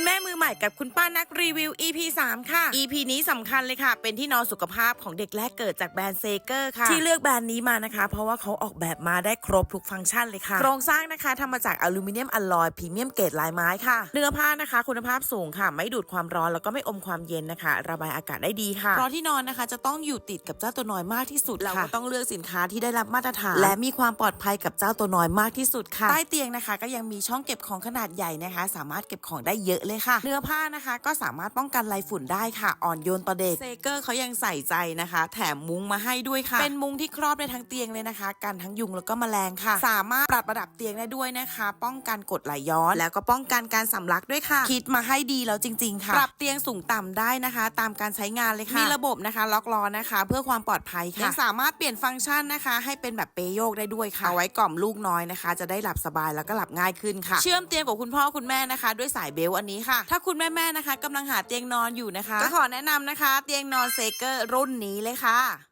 คุณแม่มือใหม่กับคุณป้านักรีวิว EP 3 ค่ะ EP นี้สำคัญเลยค่ะ เป็นที่นอนสุขภาพของเด็กแรกเกิดจากแบรนด์เซเกอร์ค่ะ ที่เลือกแบรนด์นี้มานะคะ เพราะว่าเขาออกแบบมาได้ครบทุกฟังก์ชันเลยค่ะ โครงสร้างนะคะทำมาจากอลูมิเนียมอลลอยพรีเมียมเกรดลายไม้ค่ะ เนื้อผ้านะคะ คุณภาพสูงค่ะ ไม่ดูดความร้อนแล้วก็ไม่อมความเย็นนะคะ ระบายอากาศได้ดีค่ะเพราะที่นอนนะคะ จะต้องอยู่ติดกับเจ้าตัวน้อยมากที่สุดเราก็ต้องเลือกสินค้าที่ได้รับมาตรฐาน และมีความปลอดภัยกับเจ้าตัวน้อยมากที่สุดค่ะใต้เตียงนะคะ ก็ยังมีช่องเก็บของขนาดใหญ่นะคะ สามารถเก็บของได้เยอะเลยค่ะ เนื้อผ้านะคะก็สามารถป้องกันลายฝุ่นได้ค่ะ อ่อนโยนต่อเด็กเซเกอร์เขายังใส่ใจนะคะ แถมมุ้งมาให้ด้วยค่ะ เป็นมุ้งที่ครอบได้ทั้งเตียงเลยนะคะ กันทั้งยุงแล้วก็แมลงค่ะ สามารถปรับระดับเตียงได้ด้วยนะคะ ป้องกันกรดไหลย้อน แล้วก็ป้องกันการสำลักด้วยค่ะ คิดมาให้ดีแล้วจริง ๆ ค่ะ ปรับเตียงสูงต่ำได้นะคะ ตามการใช้งานเลยค่ะมีระบบนะคะล็อกล้อนะคะ เพื่อความปลอดภัยค่ะยังสามารถเปลี่ยนฟังก์ชันนะคะ ให้เป็นแบบเปยโยกได้ด้วยค่ะเอาไว้กล่อมลูกน้อยนะคะ จะได้หลับสบายแล้วก็หลับง่ายขึ้นค่ะ เชื่อมเตียงกับคุณพ่อคุณแม่นะคะ ด้วยสายเบลต์อันนี้ค่ะ ถ้าคุณแม่ๆนะคะกำลังหาเตียงนอนอยู่นะคะ ก็ขอแนะนำนะคะ เตียงนอนเซเกอร์รุ่นนี้เลยค่ะ